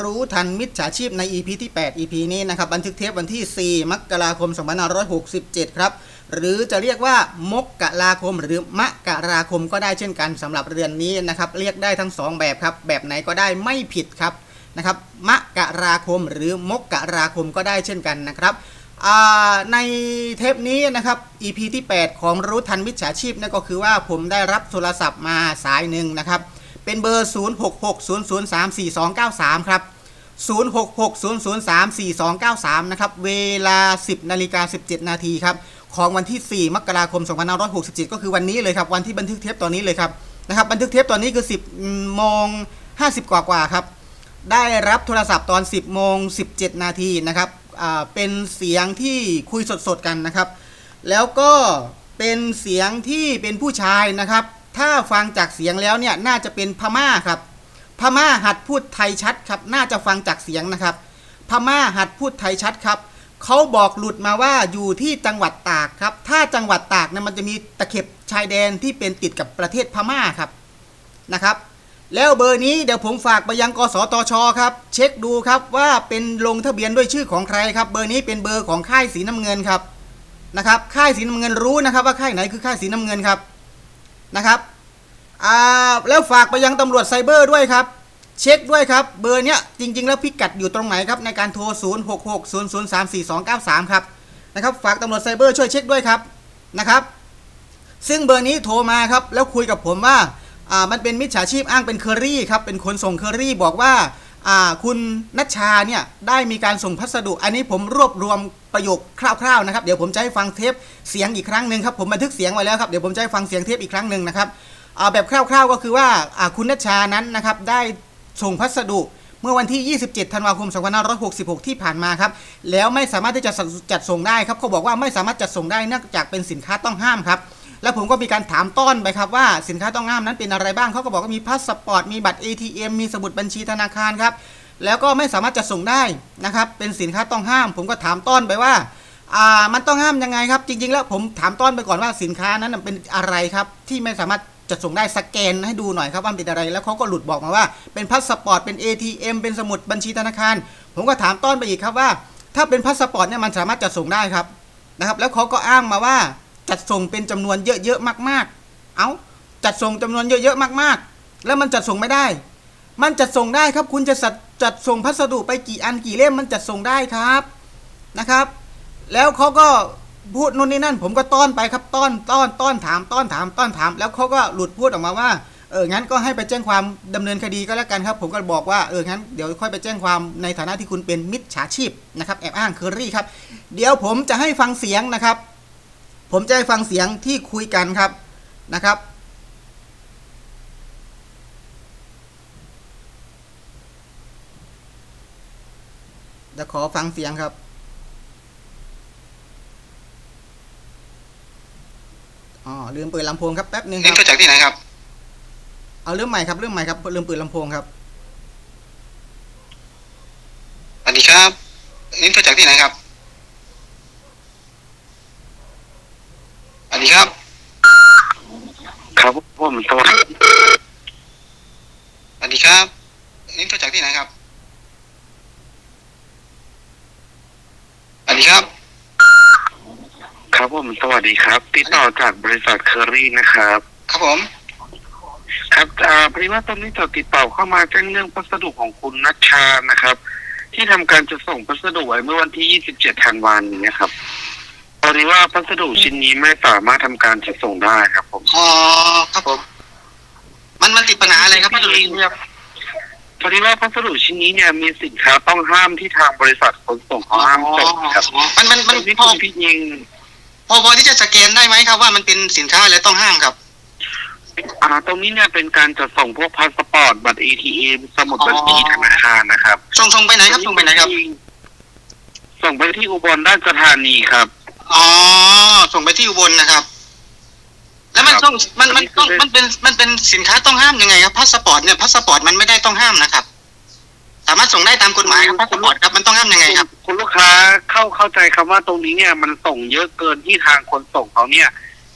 รู้ทันมิจฉาชีพใน EP ที่ 8 EP นี้นะครับ บันทึกเทปวันที่ 4 มกราคม 2567 ครับ หรือจะเรียกว่ามกราคม หรือมะกราคมก็ได้เช่นกันสำหรับเรือนนี้นะครับ เรียกได้ทั้ง 2 แบบครับ แบบไหนก็ได้ไม่ผิดครับนะครับ มะกราคมหรือมกราคมก็ได้เช่นกันนะครับในเทปนี้นะครับ EP ที่ 8 ของรู้ทันมิจฉาชีพนั่นก็คือว่าผมได้รับโทรศัพท์มาสายหนึ่งนะครับ เป็นเบอร์ 0660034293 ครับ 0660034293 นะครับ เวลา 10นาฬิกา17 นาทีครับ ของวันที่ 4 มกราคม 2567 ก็คือวันนี้เลยครับ วันที่บันทึกเทปตอนนี้เลยครับ นะครับ บันทึกเทปตอนนี้คือ 10โมง50 กว่ากว่าครับ ได้รับโทรศัพท์ตอน 10โมง17 นาทีนะครับ เป็นเสียงที่คุยสดๆกันนะครับ แล้วก็เป็นเสียงที่เป็นผู้ชายนะครับ ถ้าฟังจากเสียงแล้วเนี่ยน่าจะเป็นพม่าครับ พม่าหัดพูดไทยชัดครับ น่าจะฟังจากเสียงนะครับ พม่าหัดพูดไทยชัดครับเขาบอกหลุดมาว่าอยู่ที่จังหวัดตากครับ ถ้าจังหวัดตากเนี่ยมันจะมีตะเข็บชายแดนที่เป็นติดกับประเทศพม่าครับนะครับ แล้วเบอร์นี้เดี๋ยวผมฝากไปยังกสทชครับ เช็คดูครับว่าเป็นลงทะเบียนด้วยชื่อของใครครับ เบอร์นี้เป็นเบอร์ของค่ายสีน้ำเงินครับนะครับ ค่ายสีน้ำเงินรู้นะครับ ว่าค่ายไหนคือค่ายสีน้ำเงินครับนะครับ อ่าแล้วฝากไปยังตำรวจไซเบอร์ด้วยครับ เช็คด้วยครับ เบอร์เนี้ยจริง ๆ แล้วพิกัดอยู่ตรงไหนครับในการโทร 0 6 6 0 0 3 4 2 9 3 ครับนะครับฝากตำรวจไซเบอร์ช่วยเช็คด้วยครับนะครับซึ่งเบอร์นี้โทรมาครับแล้วคุยกับผมว่าอ่ามันเป็นมิจฉาชีพอ้างเป็นเคอรี่ครับเป็นคนส่งเคอรี่บอกว่าอ่าคุณนัชชาเนี่ยได้มีการส่งพัสดุ อันนี้ผมรวบรวมประโยคคร่าวๆนะครับเดี๋ยวผมจะให้ฟังเทปเสียงอีกครั้งหนึ่งครับผมบันทึกเสียงไว้แล้วครับเดี๋ยวผมจะให้ฟังเสียงเทปอีกครั้งหนึ่งนะครับ เอาแบบคร่าวๆก็คือว่าคุณนัชชานั้นนะครับได้ส่งพัสดุเมื่อวันที่ 27 ธันวาคม 2566 ที่ผ่านมาครับ แล้วไม่สามารถที่จะจัดส่งได้ครับ เขาบอกว่าไม่สามารถจัดส่งได้เนื่องจากเป็นสินค้าต้องห้ามครับ แล้วผมก็มีการถามต้อนไปครับว่าสินค้าต้องห้ามนั้นเป็นอะไรบ้าง เขาก็บอกว่ามีพาสปอร์ต มีบัตร ATM มีสมุดบัญชีธนาคารครับ แล้วก็ไม่สามารถจัดส่งได้นะครับ เป็นสินค้าต้องห้าม ผมก็ถามต้อนไปว่าอ่า มันต้องห้ามยังไงครับ จริง ๆ แล้วผมถามต้อนไปก่อนว่าสินค้านั้นเป็นอะไรครับที่ไม่สามารถ จัดส่งได้สแกนให้ดูหน่อยครับว่าเป็นอะไร แล้วเขาก็หลุดบอกมาว่า เป็นพาสปอร์ตเป็น ATM เป็นสมุดบัญชีธนาคาร ผมก็ถามต้อนไปอีกครับว่า ถ้าเป็นพาสปอร์ตเนี่ยมันสามารถจัดส่งได้ครับนะครับ แล้วเขาก็อ้างมาว่าจัดส่งเป็นจำนวนเยอะๆมาก ๆ เอาจัดส่งจำนวนเยอะๆมากๆ แล้วมันจัดส่งไม่ได้ มันจัดส่งได้ครับ คุณจะจัดจัดส่งพัสดุไปกี่อันกี่เล่มมันจัดส่งได้ครับนะครับ แล้วเขาก็ พูดนู่นนี่นั่น ผมก็ต้อนไปครับต้อนต้อนต้อนถามต้อนถามต้อนถาม แล้วเขาก็หลุดพูดออกมาว่าเอองั้นก็ให้ไปแจ้งความดำเนินคดีก็แล้วกันครับ ผมก็บอกว่าเอองั้นเดี๋ยวค่อยไปแจ้งความในฐานะที่คุณเป็นมิจฉาชีพนะครับแอบอ้างเคอรี่ครับ เดี๋ยวผมจะให้ฟังเสียงนะครับ ผมจะให้ฟังเสียงที่คุยกันครับนะครับจะขอฟังเสียงครับ อ๋อลืมเปิดลำโพงครับแป๊บหนึงคนี่รับมาจากที่ไหนครับ เอาเรื่องใหม่ครับเรื่องใหม่ครับลืมเปิดลำโพงครับสวัสดีครับนี่มาจากที่ไหนครับสวัสดีครับ ครับผมสวัสดีสวัสดีครับนี่มาจากที่ไหนครับสวัสดีครับ ครับผมสวัสดีครับ ติดต่อจากบริษัทเคอรี่นะครับ ครับผม ครับอ่าพอดีว่าตอนนี้จะติดต่อเข้ามาแจ้งเรื่องพัสดุของคุณนัชชานะครับ ที่ทำการจะส่งพัสดุไว้เมื่อวันที่ 27 ธันวาคมนี้ครับพอดีว่าพัสดุชิ้นนี้ไม่สามารถทำการจัดส่งได้ครับผมอ๋อ ครับผม มันมันติดปัญหาอะไรครับพี่ลุยพอดีว่าพัสดุชิ้นนี้เนี่ยมีสินค้าต้องห้ามที่ทางบริษัทขนส่งเขาห้ามส่งครับ มันมันมันที่พอคุณพี่ยิงพ อพอที่จะสแกนได้ไหมครับว่ามันเป็นสินค้าอะไรต้องห้ามครับ อ่า ตรงนี้เนี่ยเป็นการจัดส่งพวกพาสปอร์ตบัตร ATM สมุดบัญชีธนาคารนะครับ ส่งส่งไปไหนครับส่งไปไหนครับ ส่งไปที่อุบลราชธานีครับ อ๋อ ส่งไปที่อุบลนะครับ แล้วมันครับต้องมันมันต้องอันนี้คือมันเป็นมันเป็นสินค้าต้องห้ามยังไงครับพาสปอร์ตเนี่ยพาสปอร์ตมันไม่ได้ต้องห้ามนะครับ สามารถส่งได้ตามกฎหมายครับพาสปอร์ตครับมันต้องห้ามยังไงครับ คุณลูกค้าเข้าเข้าใจคำว่าตรงนี้เนี่ยมันส่งเยอะเกินที่ทางคนส่งเขาเนี่ย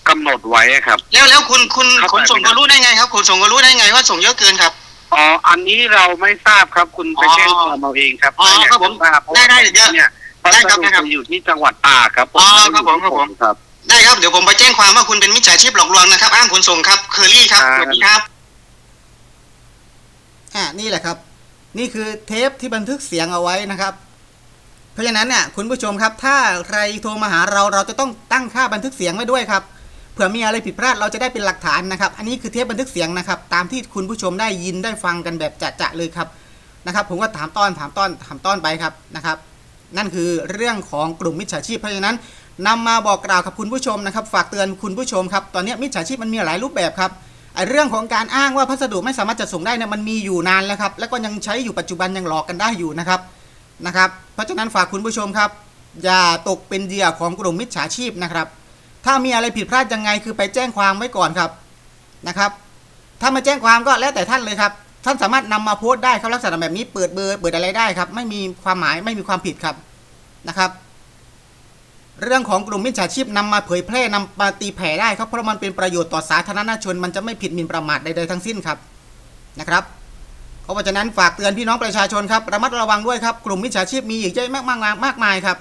กำหนดไว้อะครับ แล้วแล้วคุณคุณเข้าใจขนส่งไหมครัก็บรู้ได้ไงครับขนส่งก็รู้ได้ไงว่าส่งเยอะเกินครับอ๋ออันนี้เราไม่ทราบครับคุณไปอ๋อแจ้งความเอาเองครับอ๋อถ้าอยากครับผมจะทราบเพราะได้ได้ว่าเดี๋ยวเนี่ยพัได้สครับดุได้ครับจะอยู่ที่จังหวัดตากครับอ๋อครับผมครับผมครับ ได้ครับเดี๋ยวผมไปแจ้งความว่าคุณเป็นมิจฉาชีพหลอกลวงนะครับ อ้างขนส่งครับเคอรี่ครับครับสวัสดีครับอ่านี่แหละครับ นี่คือเทปที่บันทึกเสียงเอาไว้นะครับ เพราะฉะนั้นเนี่ยคุณผู้ชมครับ ถ้าใครโทรมาหาเราเราจะต้องตั้งค่าบันทึกเสียงไว้ด้วยครับเผื่อมีอะไรผิดพลาดเราจะได้เป็นหลักฐานนะครับ อันนี้คือเทปบันทึกเสียงนะครับ ตามที่คุณผู้ชมได้ยินได้ฟังกันแบบจะๆเลยครับนะครับ ผมก็ถามต้อนถามต้อนถามต้อนไปครับนะครับ นั่นคือเรื่องของกลุ่มมิจฉาชีพเพราะฉะนั้นนำมาบอกกล่าวกับคุณผู้ชมนะครับ ฝากเตือนคุณผู้ชมครับ ตอนนี้มิจฉาชีพมันมีหลายรูปแบบครับ ไอเรื่องของการอ้างว่าพัสดุไม่สามารถจะส่งได้เนี่ยมันมีอยู่นานแล้วครับ แล้วก็ยังใช้อยู่ปัจจุบันยังหลอกกันได้อยู่นะครับนะครับ เพราะฉะนั้นฝากคุณผู้ชมครับ อย่าตกเป็นเหยื่อของกลุ่มมิจฉาชีพนะครับ ถ้ามีอะไรผิดพลาดยังไงคือไปแจ้งความไว้ก่อนครับนะครับ ถ้ามาแจ้งความก็แล้วแต่ท่านเลยครับ ท่านสามารถนำมาโพสต์ได้ครับลักษณะแบบนี้เปิดเบอร์เปิดอะไรได้ครับ ไม่มีความหมายไม่มีความผิดครับนะครับ เรื่องของกลุ่มมิจฉาชีพนำมาเผยแพร่นำมาตีแผ่ได้ครับเพราะมันเป็นประโยชน์ต่อสาธารณชน มันจะไม่ผิดหมิ่นประมาทใดๆทั้งสิ้นครับนะครับเพราะฉะนั้นฝากเตือนพี่น้องประชาชนครับระมัดระวังด้วยครับกลุ่มมิจฉาชีพมีอีกเยอะมากมากมากมายครับ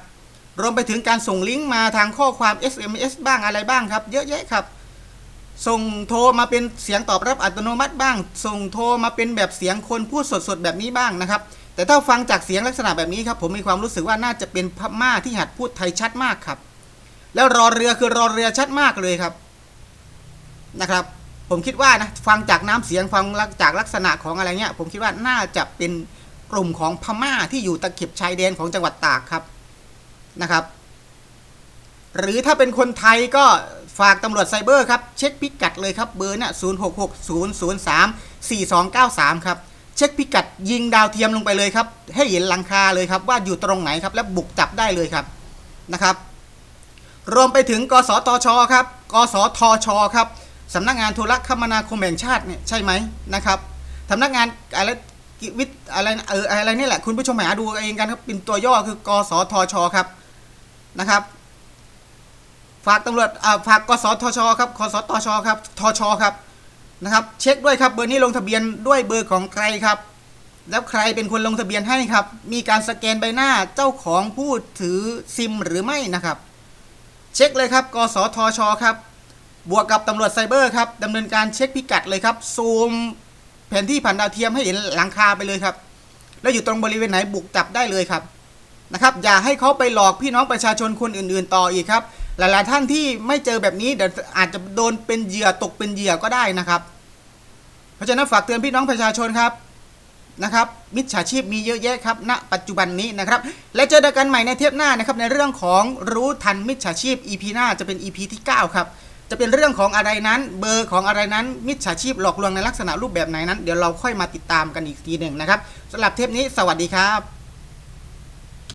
รวมไปถึงการส่งลิงก์มาทางข้อความ SMS บ้างอะไรบ้างครับ เยอะแยะครับ ส่งโทรมาเป็นเสียงตอบรับอัตโนมัติบ้าง ส่งโทรมาเป็นแบบเสียงคนพูดสดๆแบบนี้บ้างนะครับ แต่ถ้าฟังจากเสียงลักษณะแบบนี้ครับ ผมมีความรู้สึกว่าน่าจะเป็นพม่าที่หัดพูดไทยชัดมากครับ แล้วรอเรือคือรอเรือชัดมากเลยครับนะครับ ผมคิดว่านะฟังจากน้ำเสียงฟังจากลักษณะของอะไรเงี้ย ผมคิดว่าน่าจะเป็นกลุ่มของพม่าที่อยู่ตะเข็บชายแดนของจังหวัดตากครับนะครับ หรือถ้าเป็นคนไทยก็ ฝากตำรวจไซเบอร์ครับ เช็คพิกัดเลยครับ เบอร์เนี่ยศูนย์หกหกศูนย์ศูนย์สามสี่สองเก้าสามครับ เช็คพิกัดยิงดาวเทียมลงไปเลยครับ ให้เห็นหลังคาเลยครับ ว่าอยู่ตรงไหนครับ และบุกจับได้เลยครับนะครับ รวมไปถึงกสทชครับ กสทชครับสำนักงานโทรคมนาคมแห่งชาติเนี่ยใช่ไหมนะครับสำนักงานอะไรกิวิทอะไรเอออะไรนี่แหละคุณผู้ชมหาดูเองกันครับเป็นตัวย่อคือกสทชครับนะครับ ฝากตำรวจอ่าฝากกสทชครับกสทชครับทชครับนะครับ เช็คด้วยครับเบอร์นี้ลงทะเบียนด้วยเบอร์ของใครครับ แล้วใครเป็นคนลงทะเบียนให้ครับ มีการสแกนใบหน้าเจ้าของผู้ถือซิมหรือไม่นะครับ เช็คเลยครับกสทชครับ บวกกับตำรวจไซเบอร์ครับดำเนินการเช็คพิกัดเลยครับซูมแผนที่ผ่านดาวเทียมให้เห็นหลังคาไปเลยครับ แล้วอยู่ตรงบริเวณไหนบุกจับได้เลยครับนะครับ อย่าให้เขาไปหลอกพี่น้องประชาชนคนอื่น ๆ ต่ออีกครับ หลาย ๆ ท่านที่ไม่เจอแบบนี้เดี๋ยวอาจจะโดนเป็นเหยื่อตกเป็นเหยื่อก็ได้นะครับ เพราะฉะนั้นฝากเตือนพี่น้องประชาชนครับนะครับมิจฉาชีพมีเยอะแยะครับณปัจจุบันนี้นะครับ และเจอกันใหม่ในเทปหน้านะครับ ในเรื่องของรู้ทันมิจฉาชีพ EP หน้าจะเป็น EP ที่ 9 ครับ จะเป็นเรื่องของอะไรนั้น เบอร์ของอะไรนั้น มิจฉาชีพหลอกลวงในลักษณะรูปแบบไหนนั้น เดี๋ยวเราค่อยมาติดตามกันอีกทีหนึ่งนะครับสำหรับเทปนี้สวัสดีครับ